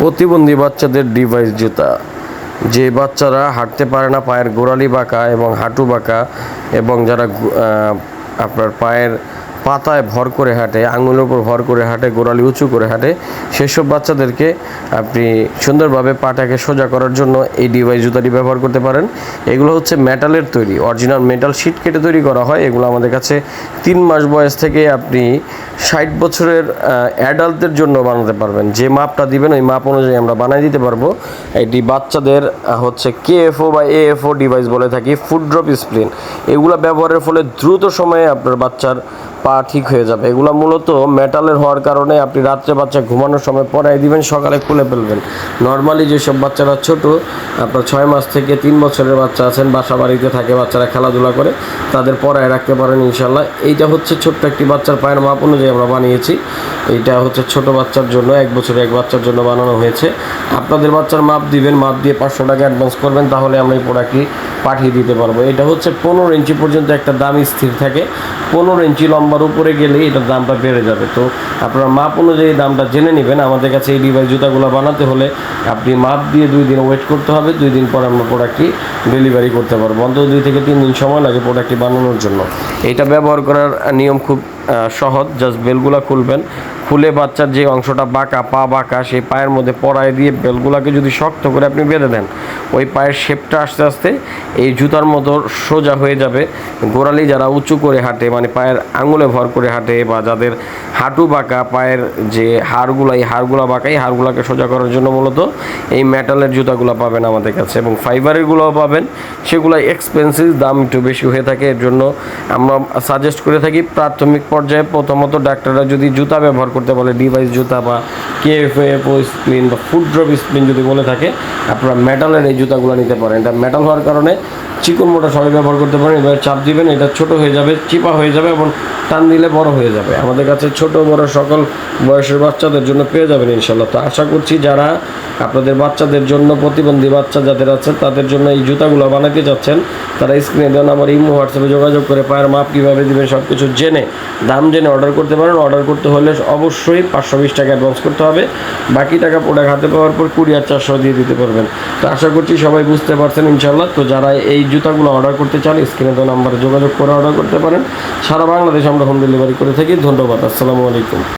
প্রতিবন্ধী বাচ্চাদের ডিভাইস জুতা। যে বাচ্চারা হাঁটতে পারে না, পায়ের গোড়ালি বাঁকা এবং হাঁটু বাঁকা এবং যারা আপনার পায়ের পাতায় ভর করে হাঁটে, আঙুলের উপর ভর করে হাঁটে, গোড়ালি উঁচু করে হাঁটে, সেসব বাচ্চাদেরকে আপনি সুন্দরভাবে পাটাকে সোজা করার জন্য এই ডিভাইস জুতাটি ব্যবহার করতে পারেন। এগুলো হচ্ছে মেটালের তৈরি অরিজিনাল মেটাল শিট কেটে তৈরি করা হয়। এগুলো আমাদের কাছে তিন মাস বয়স থেকে আপনি ষাট বছরের অ্যাডাল্টদের জন্য বানাতে পারবেন। যে মাপটা দিবেন, ওই মাপ অনুযায়ী আমরা বানিয়ে দিতে পারব। এটি বাচ্চাদের হচ্ছে কেএফও বা এএফও ডিভাইস বলে থাকি ফুড ড্রপ স্প্লিন এগুলো ব্যবহারের ফলে দ্রুত সময়ে আপনার বাচ্চার পা ঠিক হয়ে যাবে। এগুলো মূলত মেটালের হওয়ার কারণে আপনি রাত্রে বাচ্চা ঘুমানোর সময় পরাই দিবেন, সকালে খুলে ফেলবেন। নর্মালি যেসব বাচ্চারা ছোট, আপনার ছয় মাস থেকে তিন বছরের বাচ্চা আছেন বাসা বাড়িতে থাকে, বাচ্চারা খেলাধুলা করে, তাদের পরায় রাখতে পারেন ইনশাল্লাহ এইটা হচ্ছে ছোট্ট একটি বাচ্চার পায়ের মাপ অনুযায়ী আমরা বানিয়েছি। এইটা হচ্ছে ছোট বাচ্চার জন্য, এক বছরের এক বাচ্চার জন্য বানানো হয়েছে। আপনাদের বাচ্চার মাপ দিবেন, মাপ দিয়ে পাঁচশো টাকা অ্যাডভান্স করবেন, তাহলে আমরা এই প্রোডাক্টটি পাঠিয়ে দিতে পারব। এটা হচ্ছে পনেরো ইঞ্চি পর্যন্ত একটা দাম স্থির থাকে। পনেরো ইঞ্চি লম্বার উপরে গেলেই এটার দামটা বেড়ে যাবে। তো আপনারা মাপ অনুযায়ী দামটা জেনে নেবেন। আমাদের কাছে এই ডিভাইস জুতাগুলো বানাতে হলে আপনি মাপ দিয়ে দুই দিন ওয়েট করতে হবে। দুই দিন পর আমরা প্রোডাক্টটি ডেলিভারি করতে পারব। অন্তত দুই থেকে তিন দিন সময় লাগে প্রোডাক্টটি বানানোর জন্য। এটা ব্যবহার করার নিয়ম খুব সহজ। জাস্ট বেলগুলা খুলবেন। খুলে বাচ্চার যে অংশটা বাঁকা, পা বাঁকা, সেই পায়ের মধ্যে পরায় দিয়ে বেলগুলাকে যদি শক্ত করে আপনি বেঁধে দেন, ওই পায়ের শেপটা আস্তে আস্তে এই জুতার মতো সোজা হয়ে যাবে। গোড়ালি যারা উঁচু করে হাঁটে মানে পায়ের আঙুলে ভর করে হাঁটে বা যাদের হাঁটু বাঁকা, পায়ের যে হাড়গুলো, এই হাড়গুলো বাঁকা, এই হাড়গুলোকে সোজা করার জন্য মূলত এই মেটালের জুতাগুলো পাবেন আমাদের কাছে এবং ফাইবারেরগুলোও পাবেন। সেগুলো এক্সপেন্সিভ দাম একটু বেশি হয়ে থাকে, এর জন্য আমরা সাজেস্ট করে থাকি প্রাথমিক পর্যায়ে প্রথমত ডাক্তাররা যদি জুতা ব্যবহার করতে বলে ডিভাইস জুতা বা কেএফএফ স্ক্রিন বা ফুড ড্রপ স্ক্রিন যদি বলে থাকে, আপনারা মেটালের এই জুতাগুলো নিতে পারেন। এটা মেটাল হওয়ার কারণে চিকন মোটা সবাই ব্যবহার করতে পারেন, এবার চাপ দিবেন, এটা ছোট হয়ে যাবে, চিপা হয়ে যাবে এবং টান দিলে বড় হয়ে যাবে। আমাদের কাছে ছোট, বড় সকল বয়সের বাচ্চাদের জন্য পেয়ে যাবেন ইনশাল্লাহ তো আশা করছি যারা আপনাদের বাচ্চাদের জন্য প্রতিবন্ধী বাচ্চা যাদের আছে, তাদের জন্য এই জুতাগুলো বানাতে যাচ্ছেন, তারা স্ক্রিনে দেন আমার ইমো, হোয়াটসঅ্যাপে যোগাযোগ করে পায়ের মাপ কীভাবে দিবেন সব কিছু জেনে, দাম জেনে অর্ডার করতে পারেন। অর্ডার করতে হলে অবশ্যই পাঁচশো বিশ টাকা অ্যাডভান্স করতে হবে। বাকি টাকা প্রোডাক্ট হাতে পাওয়ার পর কুড়িয়ার চারশো দিয়ে দিতে পারবেন। তো আশা করছি সবাই বুঝতে পারছেন ইনশাল্লাহ তো যারা এই জুতাগুলো অর্ডার করতে চান, স্ক্রিনে তো নাম্বারে যোগাযোগ করে অর্ডার করতে পারেন। সারা বাংলাদেশ আমরা হোম ডেলিভারি করে থাকি। ধন্যবাদ আসসালামু আলাইকুম।